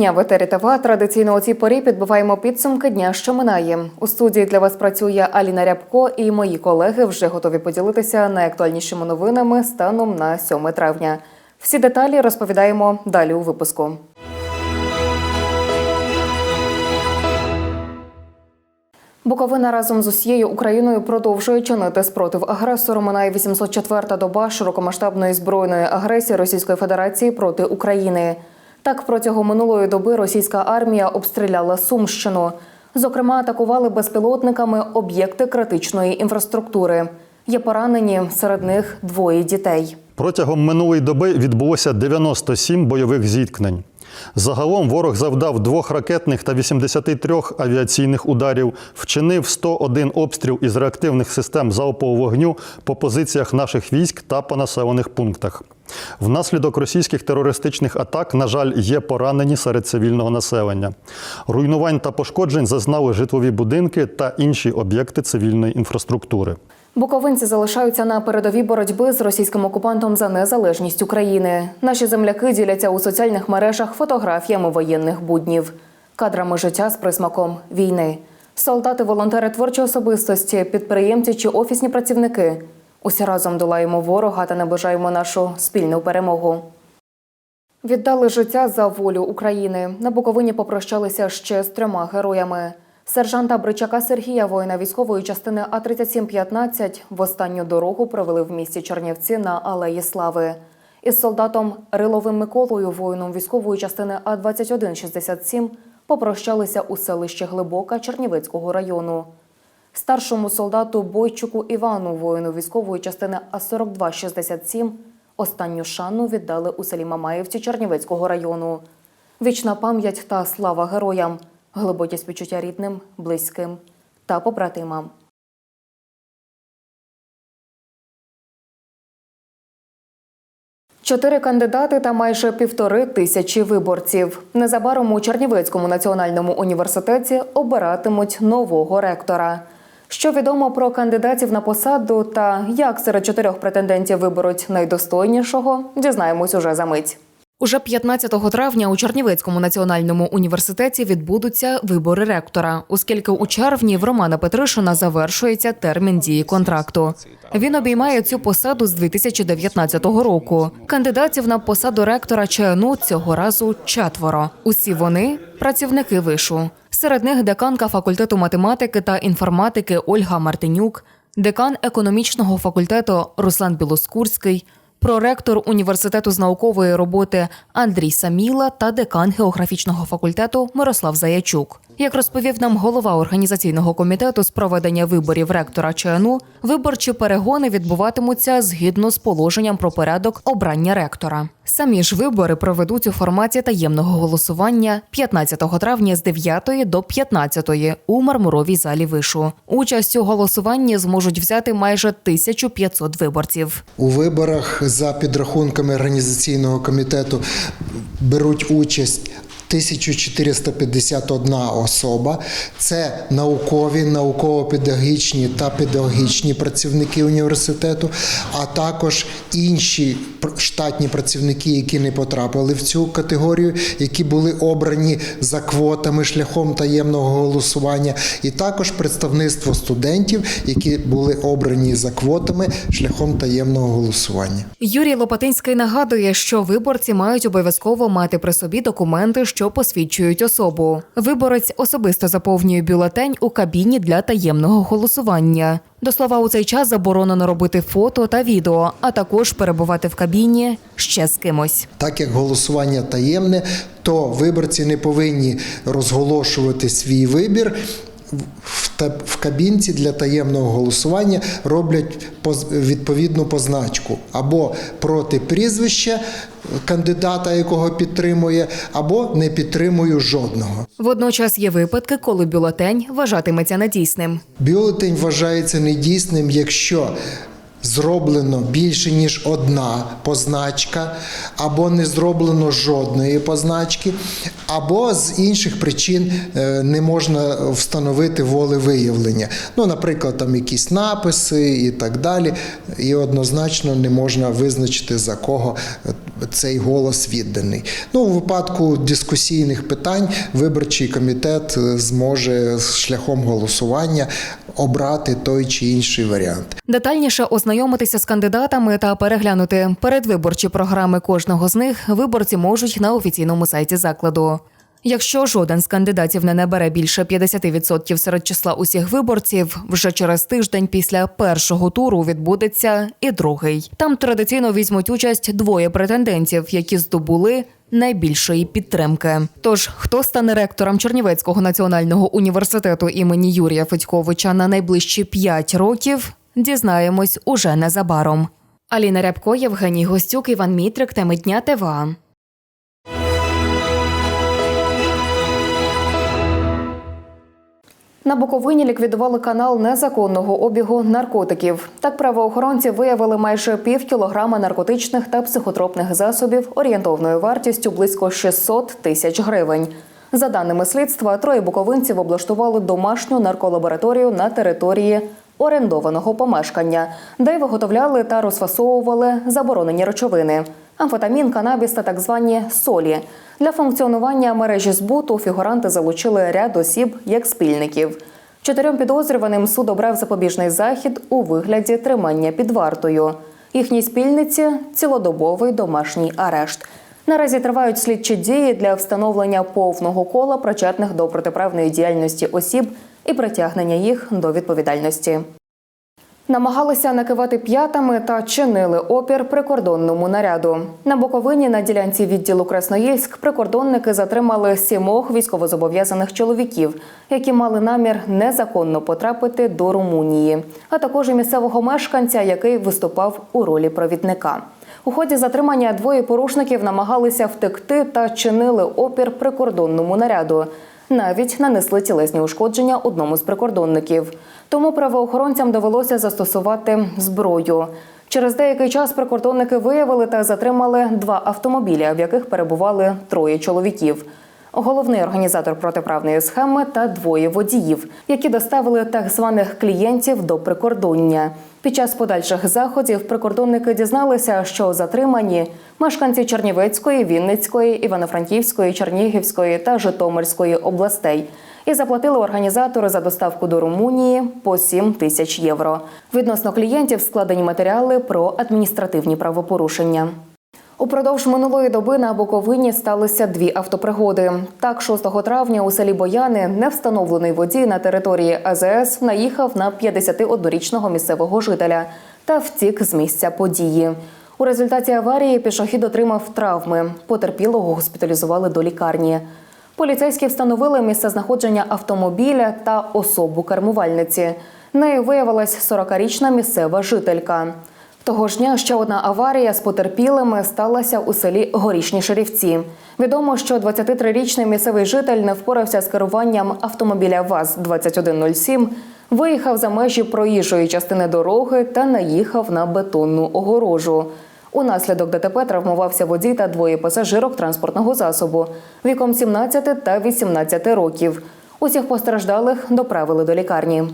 Дня в етері ТВ традиційно у цій порі підбиваємо підсумки дня, що минає. У студії для вас працює Аліна Рябко, і мої колеги вже готові поділитися найактуальнішими новинами станом на 7 травня. Всі деталі розповідаємо далі у випуску. Буковина разом з усією Україною продовжує чинити спротив агресору. Минає 804-та доба широкомасштабної збройної агресії Російської Федерації проти України. Так, протягом минулої доби російська армія обстріляла Сумщину. Зокрема, атакували безпілотниками об'єкти критичної інфраструктури. Є поранені серед них двоє дітей. Протягом минулої доби відбулося 97 бойових зіткнень. Загалом ворог завдав двох ракетних та 83 авіаційних ударів, вчинив 101 обстріл із реактивних систем залпового вогню по позиціях наших військ та по населених пунктах. Внаслідок російських терористичних атак, на жаль, є поранені серед цивільного населення. Руйнувань та пошкоджень зазнали житлові будинки та інші об'єкти цивільної інфраструктури. Буковинці залишаються на передовій боротьби з російським окупантом за незалежність України. Наші земляки діляться у соціальних мережах фотографіями воєнних буднів, кадрами життя з присмаком війни. Солдати, волонтери творчі особистості, підприємці чи офісні працівники. Усі разом долаємо ворога та наближаємо нашу спільну перемогу. Віддали життя за волю України. На Буковині попрощалися ще з трьома героями. Сержанта Бричака Сергія, воїна військової частини А3715, в останню дорогу провели в місті Чернівці на Алеї Слави. Із солдатом Риловим Миколою, воїном військової частини А2167, попрощалися у селищі Глибока Чернівецького району. Старшому солдату Бойчуку Івану, воїну військової частини А4267, останню шану віддали у селі Мамаївці Чернівецького району. Вічна пам'ять та слава героям, глибокі співчуття рідним, близьким та побратимам. Чотири кандидати та майже півтори тисячі виборців. Незабаром у Чернівецькому національному університеті обиратимуть нового ректора. Що відомо про кандидатів на посаду та як серед чотирьох претендентів виберуть найдостойнішого, дізнаємось уже за мить. Уже 15 травня у Чернівецькому національному університеті відбудуться вибори ректора, оскільки у червні в Романа Петришина завершується термін дії контракту. Він обіймає цю посаду з 2019 року. Кандидатів на посаду ректора ЧНУ цього разу четверо. Усі вони працівники вишу. Серед них деканка факультету математики та інформатики Ольга Мартинюк, декан економічного факультету Руслан Білоскурський, проректор університету з наукової роботи Андрій Саміла та декан географічного факультету Мирослав Заячук. Як розповів нам голова організаційного комітету з проведення виборів ректора ЧНУ, виборчі перегони відбуватимуться згідно з положенням про порядок обрання ректора. Самі ж вибори проведуть у форматі таємного голосування 15 травня з 9 до 15 у мармуровій залі вишу. Участь у голосуванні зможуть взяти майже 1500 виборців. У виборах за підрахунками організаційного комітету беруть участь 1451 особа. Це наукові, науково-педагогічні та педагогічні працівники університету, а також інші штатні працівники, які не потрапили в цю категорію, які були обрані за квотами шляхом таємного голосування, і також представництво студентів, які були обрані за квотами шляхом таємного голосування. Юрій Лопатинський нагадує, що виборці мають обов'язково мати при собі документи, що посвідчують особу. Виборець особисто заповнює бюлетень у кабіні для таємного голосування. До слова, у цей час заборонено робити фото та відео, а також перебувати в кабіні ще з кимось. Так як голосування таємне, то виборці не повинні розголошувати свій вибір. В кабінці для таємного голосування роблять відповідну позначку або проти прізвища кандидата, якого підтримує, або не підтримую жодного. Водночас є випадки, коли бюлетень вважатиметься недійсним. Бюлетень вважається недійсним, якщо зроблено більше ніж одна позначка, або не зроблено жодної позначки, або з інших причин е, не можна встановити волевиявлення. Ну, наприклад, там якісь написи і так далі, і однозначно не можна визначити за кого е, цей голос відданий. Ну, у випадку дискусійних питань виборчий комітет е, зможе шляхом голосування обрати той чи інший варіант. Детальніше ознайомитися з кандидатами та переглянути передвиборчі програми кожного з них виборці можуть на офіційному сайті закладу. Якщо жоден з кандидатів не набере більше 50% серед числа усіх виборців, вже через тиждень після першого туру відбудеться і другий. Там традиційно візьмуть участь двоє претендентів, які здобули найбільшої підтримки. Тож, хто стане ректором Чернівецького національного університету імені Юрія Федьковича на найближчі 5 років, дізнаємось уже незабаром. Аліна Рябко, Євгеній Гостюк, Іван Мітрик, теми дня ТВА. На Буковині ліквідували канал незаконного обігу наркотиків. Так правоохоронці виявили майже пів кілограма наркотичних та психотропних засобів орієнтовною вартістю близько 600 тисяч гривень. За даними слідства, троє буковинців облаштували домашню нарколабораторію на території орендованого помешкання, де й виготовляли та розфасовували заборонені речовини амфетамін, канабіс та так звані солі. Для функціонування мережі збуту фігуранти залучили ряд осіб як спільників. Чотирьом підозрюваним суд обрав запобіжний захід у вигляді тримання під вартою. Їхній спільниці цілодобовий домашній арешт. Наразі тривають слідчі дії для встановлення повного кола причетних до протиправної діяльності осіб і притягнення їх до відповідальності. Намагалися накивати п'ятами та чинили опір прикордонному наряду. На Буковині на ділянці відділу Красноїльськ прикордонники затримали сімох військовозобов'язаних чоловіків, які мали намір незаконно потрапити до Румунії, а також і місцевого мешканця, який виступав у ролі провідника. У ході затримання двоє порушників намагалися втекти та чинили опір прикордонному наряду. Навіть нанесли тілесні ушкодження одному з прикордонників. Тому правоохоронцям довелося застосувати зброю. Через деякий час прикордонники виявили та затримали два автомобілі, в яких перебували троє чоловіків. Головний організатор протиправної схеми та двоє водіїв, які доставили так званих клієнтів до прикордоння. Під час подальших заходів прикордонники дізналися, що затримані мешканці Чернівецької, Вінницької, Івано-Франківської, Чернігівської та Житомирської областей і заплатили організатори за доставку до Румунії по 7 тисяч євро. Відносно клієнтів складені матеріали про адміністративні правопорушення. Упродовж минулої доби на Буковині сталися дві автопригоди. Так, 6 травня у селі Бояни невстановлений водій на території АЗС наїхав на 51-річного місцевого жителя та втік з місця події. У результаті аварії пішохід отримав травми. Потерпілого госпіталізували до лікарні. Поліцейські встановили місце знаходження автомобіля та особу кермувальниці. Нею виявилась 40-річна місцева жителька. Того ж дня ще одна аварія з потерпілими сталася у селі Горішні Шерівці. Відомо, що 23-річний місцевий житель не впорався з керуванням автомобіля ВАЗ-2107, виїхав за межі проїжджої частини дороги та наїхав на бетонну огорожу. Унаслідок ДТП травмувався водій та двоє пасажирок транспортного засобу віком 17 та 18 років. Усіх постраждалих доправили до лікарні.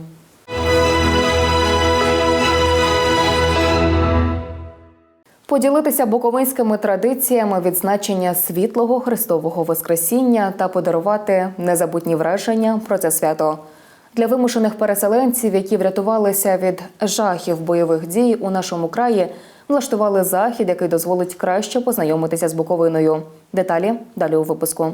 Поділитися буковинськими традиціями відзначення світлого Христового Воскресіння та подарувати незабутні враження про це свято. Для вимушених переселенців, які врятувалися від жахів бойових дій у нашому краї, влаштували захід, який дозволить краще познайомитися з Буковиною. Деталі далі у випуску.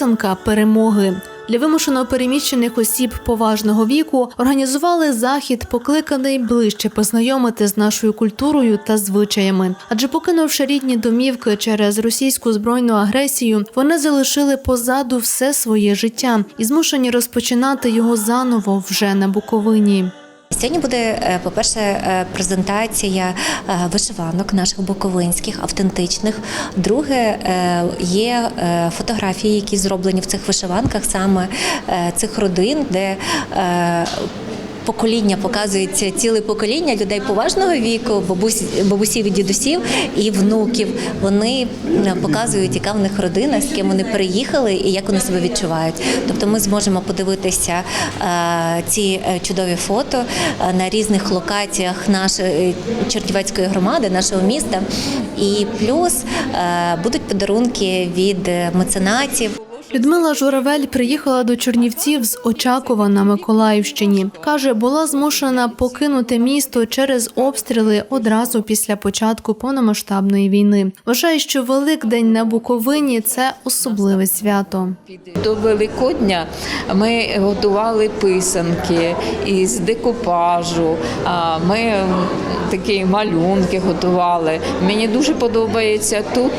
Писанка перемоги. Для вимушено переміщених осіб поважного віку організували захід, покликаний ближче познайомити з нашою культурою та звичаями. Адже покинувши рідні домівки через російську збройну агресію, вони залишили позаду все своє життя і змушені розпочинати його заново вже на Буковині. Сьогодні буде, е, по-перше, е, презентація е, вишиванок наших буковинських, автентичних. Друге, є фотографії, які зроблені в цих вишиванках, саме цих родин, де Покоління показується ціле покоління людей поважного віку, бабусь, бабусів і дідусів і внуків. Вони е, показують, яка в них родина, з ким вони переїхали і як вони себе відчувають. Тобто, ми зможемо подивитися е, ці е, чудові фото на різних локаціях нашої Чернівецької громади, нашого міста. І плюс будуть подарунки від меценатів. Людмила Журавель приїхала до Чернівців з Очакова на Миколаївщині. Каже, була змушена покинути місто через обстріли одразу після початку повномасштабної війни. Вважає, що Великдень на Буковині це особливе свято. До Великодня ми готували писанки із декупажу. Ми такі малюнки готували. Мені дуже подобається тут.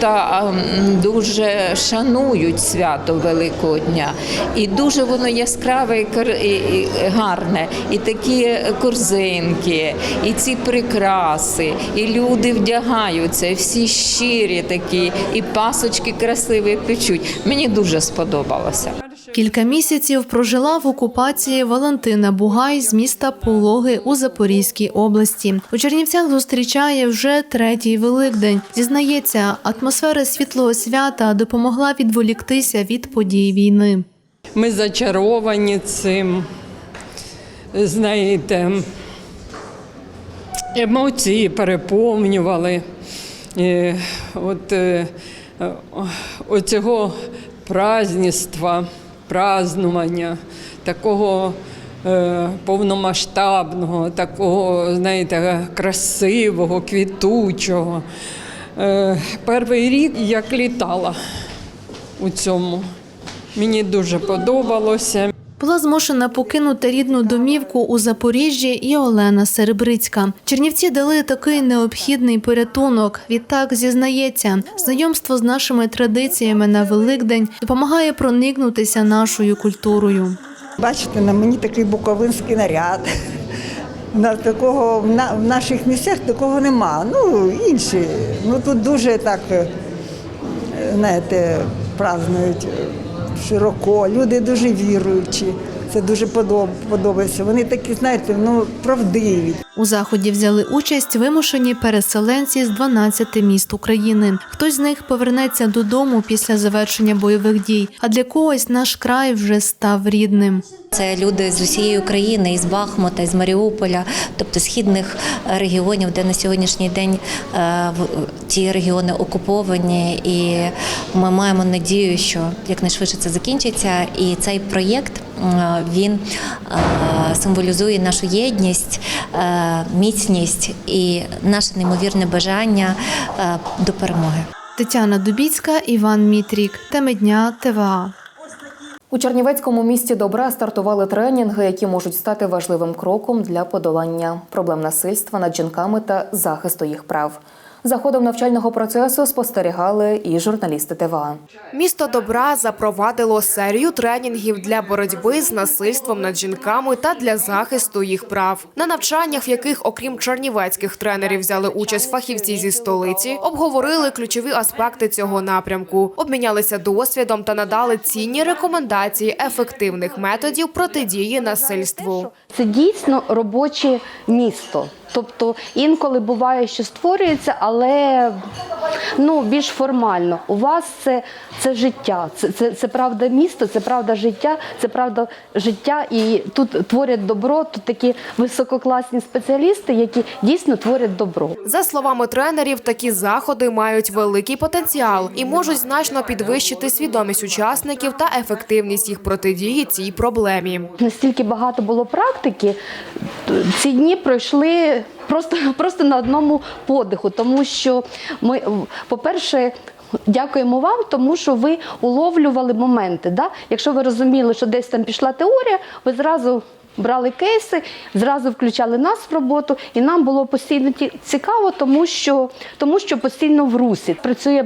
Дуже шанують свято Великодня, і дуже воно яскраве і гарне. І такі корзинки, і ці прикраси, і люди вдягаються, всі щирі такі, і пасочки красиві печуть. Мені дуже сподобалося. Кілька місяців прожила в окупації Валентина Бугай з міста Пологи у Запорізькій області. У Чернівцях зустрічає вже третій Великдень. Зізнається, атмосфера світлого свята допомогла відволіктися від подій війни. Ми зачаровані цим. Знаєте, емоції переповнювали. І от е, оцього праздніства, празнування, такого е, повномасштабного, такого, знаєте, красивого, квітучого. Е, перший рік як літала у цьому. Мені дуже подобалося. Була змушена покинути рідну домівку у Запоріжжі і Олена Серебрицька. Чернівці дали такий необхідний порятунок. Відтак зізнається, знайомство з нашими традиціями на Великдень допомагає проникнутися нашою культурою. Бачите, на мені такий буковинський наряд. У нас такого в, на, в наших місцях такого нема. Ну, інші. Ну тут дуже так, е, знаєте, празднують широко. Люди дуже віруючі. Це дуже подобається. Вони такі, знаєте, ну правдиві. У заході взяли участь вимушені переселенці з 12 міст України. Хтось з них повернеться додому після завершення бойових дій, а для когось наш край вже став рідним. Це люди з усієї України, із Бахмута, із Маріуполя, тобто східних е, регіонів, де на сьогоднішній день е, в- ті регіони окуповані, і ми маємо надію, що якнайшвидше це закінчиться. І цей проєкт е, він е, символізує нашу єдність, е, міцність і наше неймовірне бажання е, до перемоги. Тетяна Дубіцька, Іван Мітрік. Теми дня ТВА. У Чернівецькому місті добра стартували тренінги, які можуть стати важливим кроком для подолання проблем насильства над жінками та захисту їх прав. За ходом навчального процесу спостерігали і журналісти ТВА. Місто добра запровадило серію тренінгів для боротьби з насильством над жінками та для захисту їх прав. На навчаннях, в яких, окрім чернівецьких тренерів, взяли участь фахівці зі столиці, обговорили ключові аспекти цього напрямку, обмінялися досвідом та надали цінні рекомендації ефективних методів протидії насильству. Це дійсно робоче місто. Тобто інколи буває, що створюється, але ну, більш формально. У вас це, це життя, це, це, це правда місто, це правда життя, це правда життя. І тут творять добро, тут такі висококласні спеціалісти, які дійсно творять добро. За словами тренерів, такі заходи мають великий потенціал і можуть значно підвищити свідомість учасників та ефективність їх протидії цій проблемі. Настільки багато було практики, ці дні пройшли просто, просто на одному подиху, тому що ми, по-перше, Дякуємо вам, тому що ви уловлювали моменти. Да? Якщо ви розуміли, що десь там пішла теорія, ви зразу брали кейси, зразу включали нас в роботу, і нам було постійно ті- цікаво, тому що, тому що постійно в русі працює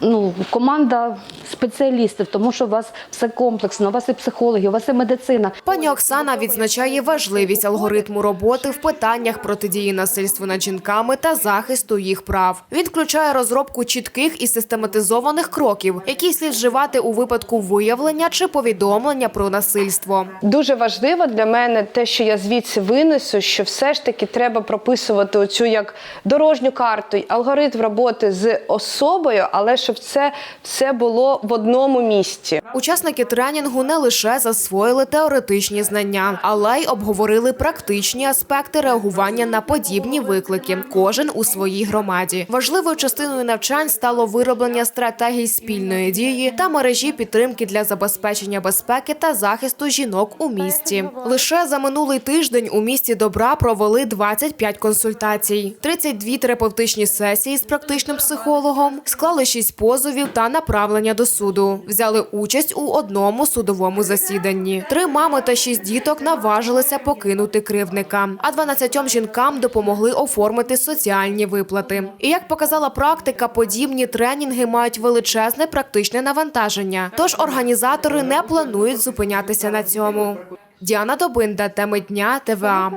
ну, команда спеціалістів, тому що у вас все комплексно, у вас і психологи, у вас і медицина. Пані Оксана відзначає важливість алгоритму роботи в питаннях протидії насильству над жінками та захисту їх прав. Він включає розробку чітких і систематизованих кроків, які слід вживати у випадку виявлення чи повідомлення про насильство. Дуже важливо для мене те, що я звідси винесу, що все ж таки треба прописувати оцю як дорожню карту, алгоритм роботи з особою, але щоб це все було в одному місці. Учасники тренінгу не лише засвоїли теоретичні знання, але й обговорили практичні аспекти реагування на подібні виклики. Кожен у своїй громаді. Важливою частиною навчань стало вироблення стратегій спільної дії та мережі підтримки для забезпечення безпеки та захисту жінок у місті. Лише за минулий тиждень у місті добра провели 25 консультацій, 32 терапевтичні сесії з практичним психологом, склали 6 позовів та направлення до суду. Взяли участь у одному судовому засіданні. Три мами та шість діток наважилися покинути кривника, а 12 жінкам допомогли оформити соціальні виплати. І як показала практика, подібні тренінги мають величезне практичне навантаження. Тож організатори не планують зупинятися на цьому. Діана Добинда, теми дня ТВА.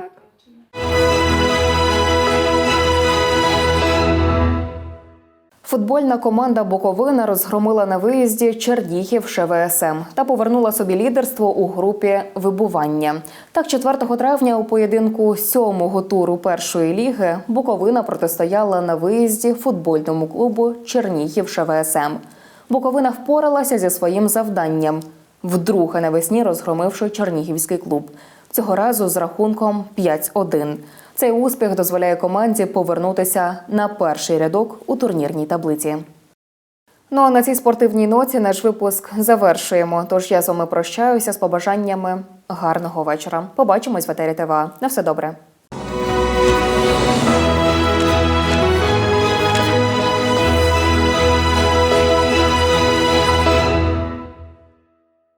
Футбольна команда Буковина розгромила на виїзді Чернігів ШВСМ та повернула собі лідерство у групі вибування. Так, 4 травня у поєдинку сьомого туру першої ліги Буковина протистояла на виїзді футбольному клубу Чернігів ШВСМ. Буковина впоралася зі своїм завданням, вдруге навесні розгромивши Чернігівський клуб. Цього разу з рахунком 5-1. Цей успіх дозволяє команді повернутися на перший рядок у турнірній таблиці. Ну а на цій спортивній ноті наш випуск завершуємо. Тож я з вами прощаюся з побажаннями гарного вечора. Побачимось в етері ТВА. На все добре.